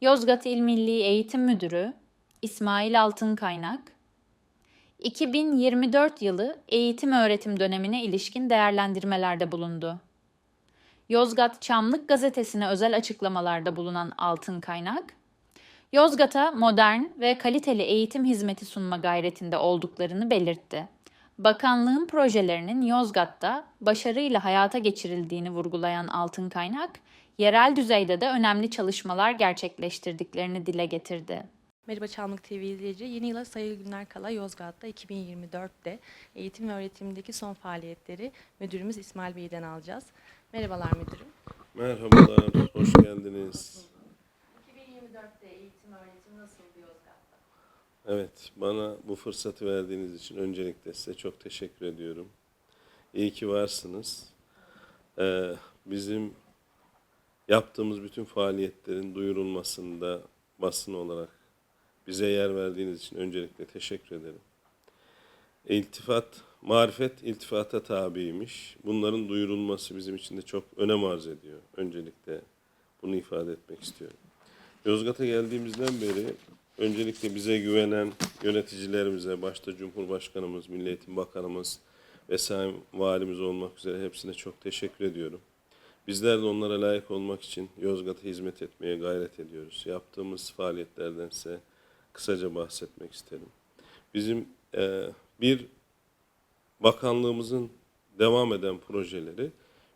Yozgat İl Milli Eğitim Müdürü İsmail Altınkaynak 2024 yılı eğitim öğretim dönemine ilişkin değerlendirmelerde bulundu. Yozgat Çamlık gazetesine özel açıklamalarda bulunan Altın Kaynak, Yozgat'a modern ve kaliteli eğitim hizmeti sunma gayretinde olduklarını belirtti. Bakanlığın projelerinin Yozgat'ta başarıyla hayata geçirildiğini vurgulayan Altın Kaynak, yerel düzeyde de önemli çalışmalar gerçekleştirdiklerini dile getirdi. Merhaba Çamlık TV izleyici. Yeni yıla sayılı günler kala Yozgat'ta 2024'te eğitim ve öğretimdeki son faaliyetleri müdürümüz İsmail Bey'den alacağız. Merhabalar müdürüm. Merhabalar, hoş geldiniz. 2024'te eğitim öğretim nasıl Yozgat'ta? Evet, bana bu fırsatı verdiğiniz için öncelikle size çok teşekkür ediyorum. İyi ki varsınız. Ee, bizim yaptığımız bütün faaliyetlerin duyurulmasında basın olarak bize yer verdiğiniz için öncelikle teşekkür ederim. İltifat, marifet iltifata tabiymiş. Bunların duyurulması bizim için de çok önem arz ediyor. Öncelikle bunu ifade etmek istiyorum. Yozgat'a geldiğimizden beri öncelikle bize güvenen yöneticilerimize, başta Cumhurbaşkanımız, Milli Eğitim Bakanımız ve Sayın Valimiz olmak üzere hepsine çok teşekkür ediyorum. Bizler de onlara layık olmak için Yozgat'a hizmet etmeye gayret ediyoruz. Yaptığımız faaliyetlerden size kısaca bahsetmek isterim. Bizim e, bir bakanlığımızın devam eden projeleri,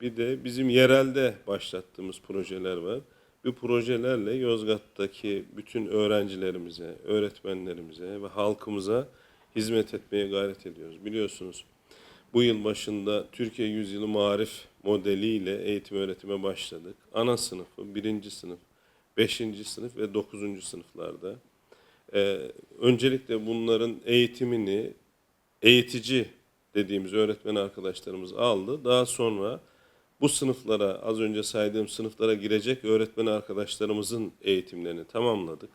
bir de bizim yerelde başlattığımız projeler var. Bu projelerle Yozgat'taki bütün öğrencilerimize, öğretmenlerimize ve halkımıza hizmet etmeye gayret ediyoruz. Biliyorsunuz bu yıl başında Türkiye Yüzyılı Marif modeliyle eğitim öğretime başladık. Ana sınıfı, birinci sınıf, beşinci sınıf ve dokuzuncu sınıflarda. Ee, öncelikle bunların eğitimini eğitici dediğimiz öğretmen arkadaşlarımız aldı. Daha sonra bu sınıflara, az önce saydığım sınıflara girecek öğretmen arkadaşlarımızın eğitimlerini tamamladık.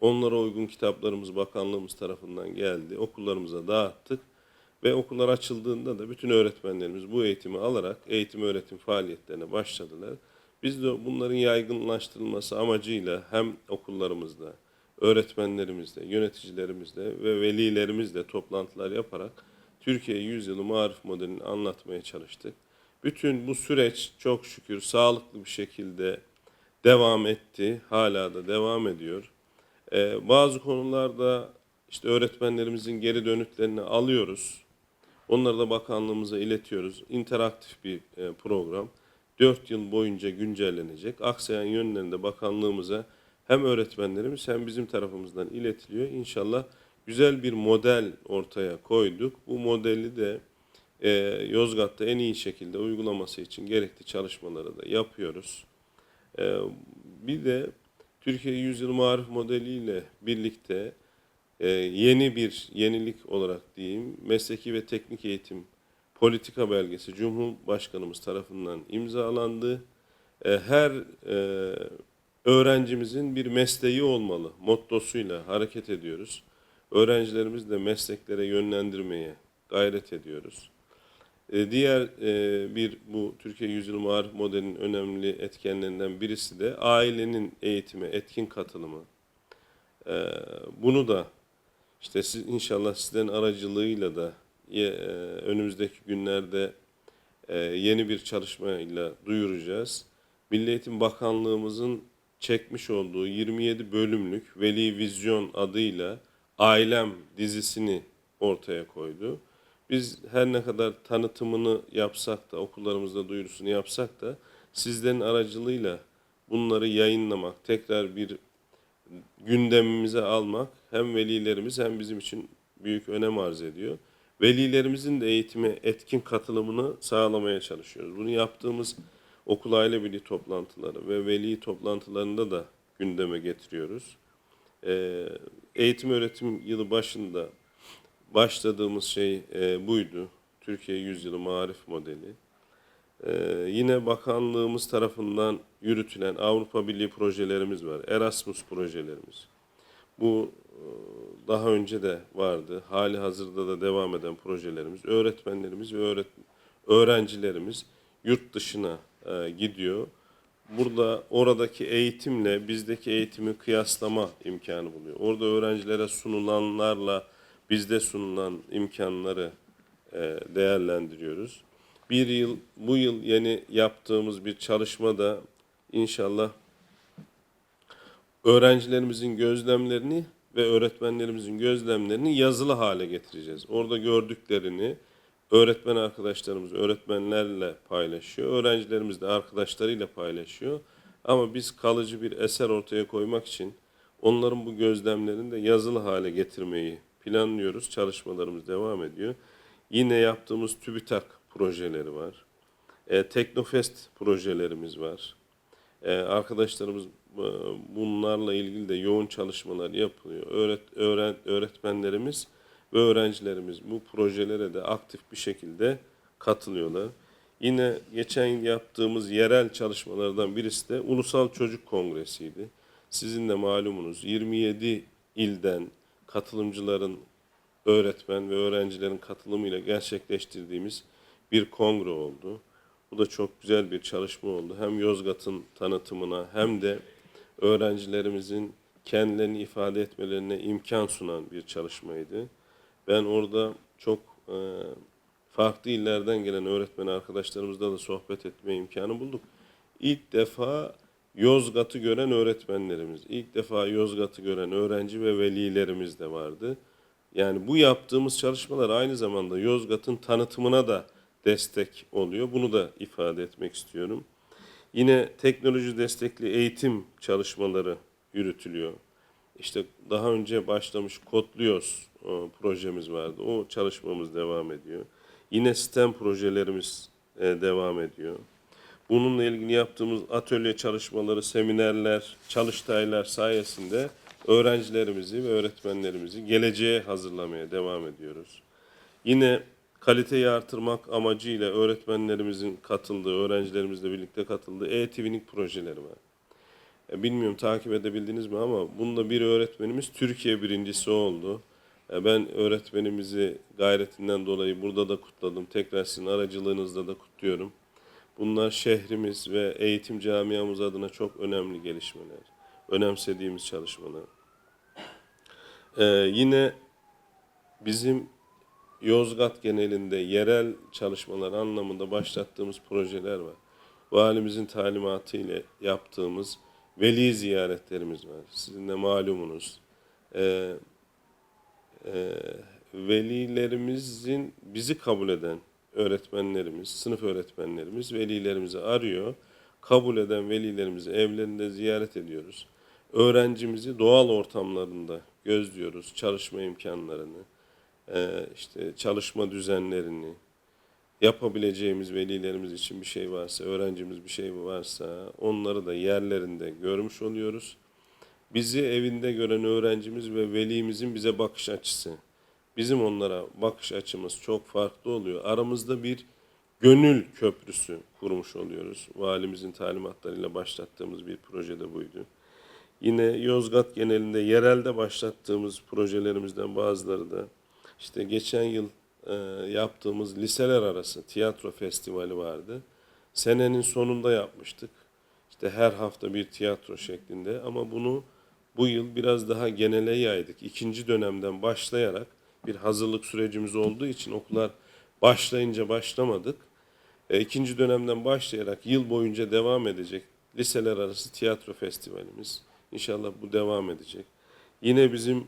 Onlara uygun kitaplarımız bakanlığımız tarafından geldi. Okullarımıza dağıttık. Ve okullar açıldığında da bütün öğretmenlerimiz bu eğitimi alarak eğitim öğretim faaliyetlerine başladılar. Biz de bunların yaygınlaştırılması amacıyla hem okullarımızda, öğretmenlerimizle, yöneticilerimizle ve velilerimizle toplantılar yaparak Türkiye Yüzyılı Marif modelini anlatmaya çalıştık. Bütün bu süreç çok şükür sağlıklı bir şekilde devam etti. Hala da devam ediyor. Ee, bazı konularda işte öğretmenlerimizin geri dönütlerini alıyoruz. Onları da bakanlığımıza iletiyoruz. İnteraktif bir e, program. 4 yıl boyunca güncellenecek. Aksayan yönlerinde bakanlığımıza hem öğretmenlerimiz hem bizim tarafımızdan iletiliyor. İnşallah güzel bir model ortaya koyduk. Bu modeli de e, Yozgat'ta en iyi şekilde uygulaması için gerekli çalışmaları da yapıyoruz. E, bir de Türkiye Yüzyıl Marif modeliyle birlikte e, yeni bir yenilik olarak diyeyim mesleki ve teknik eğitim politika belgesi Cumhurbaşkanımız tarafından imzalandı. E, her e, öğrencimizin bir mesleği olmalı mottosuyla hareket ediyoruz. Öğrencilerimizi de mesleklere yönlendirmeye gayret ediyoruz. E, diğer e, bir bu Türkiye Yüzyıl Marif modelinin önemli etkenlerinden birisi de ailenin eğitime etkin katılımı. E, bunu da işte siz, inşallah sizlerin aracılığıyla da e, önümüzdeki günlerde e, yeni bir çalışmayla duyuracağız. Milli Eğitim Bakanlığımızın çekmiş olduğu 27 bölümlük Veli Vizyon adıyla Ailem dizisini ortaya koydu. Biz her ne kadar tanıtımını yapsak da, okullarımızda duyurusunu yapsak da sizlerin aracılığıyla bunları yayınlamak, tekrar bir gündemimize almak hem velilerimiz hem bizim için büyük önem arz ediyor. Velilerimizin de eğitime etkin katılımını sağlamaya çalışıyoruz. Bunu yaptığımız okul aile birliği toplantıları ve veli toplantılarında da gündeme getiriyoruz. Ee, eğitim öğretim yılı başında başladığımız şey e, buydu. Türkiye Yüzyılı Marif Modeli. Ee, yine bakanlığımız tarafından yürütülen Avrupa Birliği projelerimiz var. Erasmus projelerimiz. Bu e, daha önce de vardı. Hali hazırda da devam eden projelerimiz. Öğretmenlerimiz ve öğrencilerimiz yurt dışına e, gidiyor. burada oradaki eğitimle bizdeki eğitimi kıyaslama imkanı buluyor. Orada öğrencilere sunulanlarla bizde sunulan imkanları e, değerlendiriyoruz. Bir yıl, bu yıl yeni yaptığımız bir çalışma da inşallah öğrencilerimizin gözlemlerini ve öğretmenlerimizin gözlemlerini yazılı hale getireceğiz. Orada gördüklerini öğretmen arkadaşlarımız öğretmenlerle paylaşıyor. Öğrencilerimiz de arkadaşlarıyla paylaşıyor. Ama biz kalıcı bir eser ortaya koymak için onların bu gözlemlerini de yazılı hale getirmeyi planlıyoruz. Çalışmalarımız devam ediyor. Yine yaptığımız TÜBİTAK projeleri var. E, Teknofest projelerimiz var. Ee, arkadaşlarımız e, bunlarla ilgili de yoğun çalışmalar yapılıyor. Öğret, öğren, öğretmenlerimiz ve öğrencilerimiz bu projelere de aktif bir şekilde katılıyorlar. Yine geçen yaptığımız yerel çalışmalardan birisi de Ulusal Çocuk Kongresi'ydi. Sizin de malumunuz 27 ilden katılımcıların öğretmen ve öğrencilerin katılımıyla gerçekleştirdiğimiz bir kongre oldu. Bu da çok güzel bir çalışma oldu. Hem Yozgat'ın tanıtımına hem de öğrencilerimizin kendilerini ifade etmelerine imkan sunan bir çalışmaydı. Ben orada çok e, farklı illerden gelen öğretmen arkadaşlarımızla da sohbet etme imkanı bulduk. İlk defa Yozgat'ı gören öğretmenlerimiz, ilk defa Yozgat'ı gören öğrenci ve velilerimiz de vardı. Yani bu yaptığımız çalışmalar aynı zamanda Yozgat'ın tanıtımına da destek oluyor. Bunu da ifade etmek istiyorum. Yine teknoloji destekli eğitim çalışmaları yürütülüyor. İşte daha önce başlamış Kodluyoruz e, projemiz vardı. O çalışmamız devam ediyor. Yine STEM projelerimiz e, devam ediyor. Bununla ilgili yaptığımız atölye çalışmaları, seminerler, çalıştaylar sayesinde öğrencilerimizi ve öğretmenlerimizi geleceğe hazırlamaya devam ediyoruz. Yine kaliteyi artırmak amacıyla öğretmenlerimizin katıldığı, öğrencilerimizle birlikte katıldığı e-twinning projeleri var. E, Bilmiyorum takip edebildiniz mi ama bunda bir öğretmenimiz Türkiye birincisi oldu. E, Ben öğretmenimizi gayretinden dolayı burada da kutladım. Tekrar sizin aracılığınızla da kutluyorum. Bunlar şehrimiz ve eğitim camiamız adına çok önemli gelişmeler. Önemsediğimiz çalışmalar. Ee, yine bizim Yozgat genelinde yerel çalışmalar anlamında başlattığımız projeler var. Valimizin talimatı ile yaptığımız veli ziyaretlerimiz var. Sizin de malumunuz. Ee, e, velilerimizin bizi kabul eden öğretmenlerimiz, sınıf öğretmenlerimiz velilerimizi arıyor. Kabul eden velilerimizi evlerinde ziyaret ediyoruz. Öğrencimizi doğal ortamlarında gözlüyoruz. Çalışma imkanlarını, işte çalışma düzenlerini, yapabileceğimiz velilerimiz için bir şey varsa, öğrencimiz bir şey varsa onları da yerlerinde görmüş oluyoruz. Bizi evinde gören öğrencimiz ve velimizin bize bakış açısı. Bizim onlara bakış açımız çok farklı oluyor. Aramızda bir gönül köprüsü kurmuş oluyoruz. Valimizin talimatlarıyla başlattığımız bir projede buydu. Yine Yozgat genelinde yerelde başlattığımız projelerimizden bazıları da işte geçen yıl e, yaptığımız liseler arası tiyatro festivali vardı. Senenin sonunda yapmıştık. İşte her hafta bir tiyatro şeklinde ama bunu bu yıl biraz daha genele yaydık. İkinci dönemden başlayarak bir hazırlık sürecimiz olduğu için okullar başlayınca başlamadık. E, ikinci dönemden başlayarak yıl boyunca devam edecek liseler arası tiyatro festivalimiz. İnşallah bu devam edecek. Yine bizim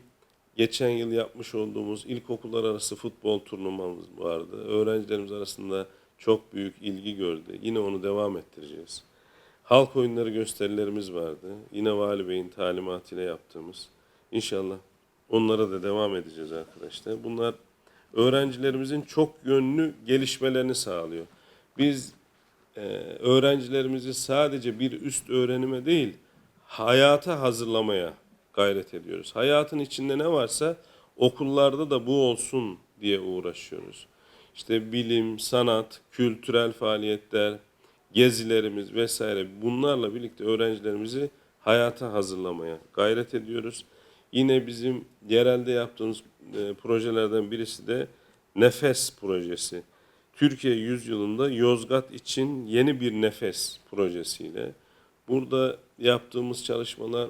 geçen yıl yapmış olduğumuz ilkokullar arası futbol turnuvamız vardı. Öğrencilerimiz arasında çok büyük ilgi gördü. Yine onu devam ettireceğiz. Halk oyunları gösterilerimiz vardı. Yine Vali Bey'in talimatıyla yaptığımız. İnşallah onlara da devam edeceğiz arkadaşlar. Bunlar öğrencilerimizin çok yönlü gelişmelerini sağlıyor. Biz e, öğrencilerimizi sadece bir üst öğrenime değil, hayata hazırlamaya gayret ediyoruz. Hayatın içinde ne varsa okullarda da bu olsun diye uğraşıyoruz. İşte bilim, sanat, kültürel faaliyetler, gezilerimiz vesaire bunlarla birlikte öğrencilerimizi hayata hazırlamaya gayret ediyoruz. Yine bizim yerelde yaptığımız e, projelerden birisi de Nefes projesi. Türkiye yüzyılında Yozgat için yeni bir nefes projesiyle Burada yaptığımız çalışmalar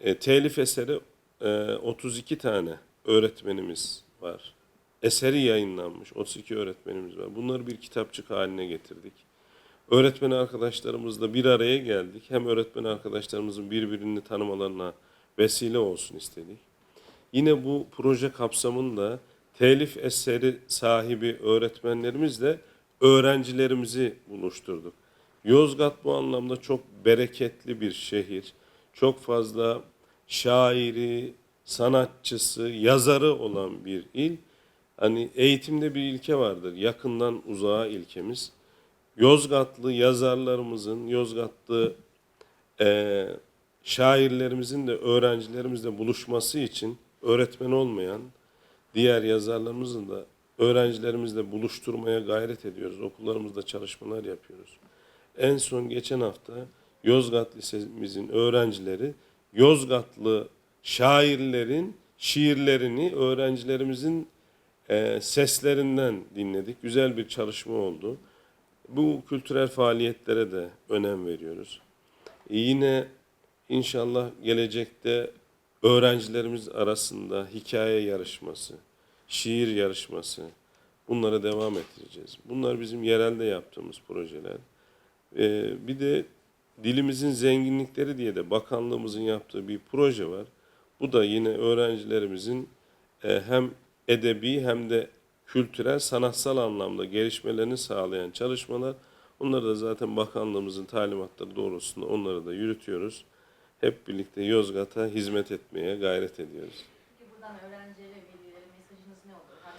e, telif eseri e, 32 tane öğretmenimiz var. Eseri yayınlanmış 32 öğretmenimiz var. Bunları bir kitapçık haline getirdik. Öğretmen arkadaşlarımızla bir araya geldik. Hem öğretmen arkadaşlarımızın birbirini tanımalarına vesile olsun istedik. Yine bu proje kapsamında telif eseri sahibi öğretmenlerimizle öğrencilerimizi buluşturduk. Yozgat bu anlamda çok bereketli bir şehir. Çok fazla şairi, sanatçısı, yazarı olan bir il. Hani eğitimde bir ilke vardır. Yakından uzağa ilkemiz. Yozgatlı yazarlarımızın, Yozgatlı eee, şairlerimizin de öğrencilerimizle buluşması için öğretmen olmayan diğer yazarlarımızın da öğrencilerimizle buluşturmaya gayret ediyoruz. Okullarımızda çalışmalar yapıyoruz. En son geçen hafta Yozgat Lisemizin öğrencileri Yozgatlı şairlerin şiirlerini öğrencilerimizin eee, seslerinden dinledik. Güzel bir çalışma oldu. Bu kültürel faaliyetlere de önem veriyoruz. Yine inşallah gelecekte öğrencilerimiz arasında hikaye yarışması, şiir yarışması bunlara devam ettireceğiz. Bunlar bizim yerelde yaptığımız projeler. Ee, bir de dilimizin zenginlikleri diye de bakanlığımızın yaptığı bir proje var. Bu da yine öğrencilerimizin e, hem edebi hem de kültürel, sanatsal anlamda gelişmelerini sağlayan çalışmalar. Onları da zaten bakanlığımızın talimatları doğrultusunda onları da yürütüyoruz. Hep birlikte Yozgat'a hizmet etmeye gayret ediyoruz. Peki buradan öğrencilere ve velilere mesajınız ne olur? Hem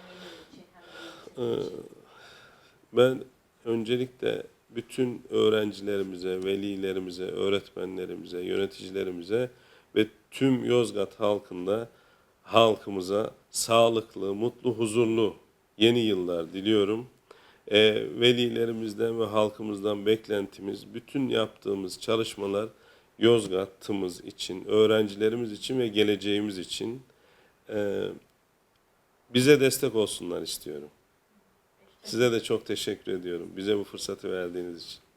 için hem için. Ee, Ben öncelikle bütün öğrencilerimize, velilerimize, öğretmenlerimize, yöneticilerimize ve tüm Yozgat halkında halkımıza sağlıklı, mutlu, huzurlu yeni yıllar diliyorum. Ee, velilerimizden ve halkımızdan beklentimiz, bütün yaptığımız çalışmalar Yozgat'ımız için, öğrencilerimiz için ve geleceğimiz için ee, bize destek olsunlar istiyorum. Size de çok teşekkür ediyorum. Bize bu fırsatı verdiğiniz için.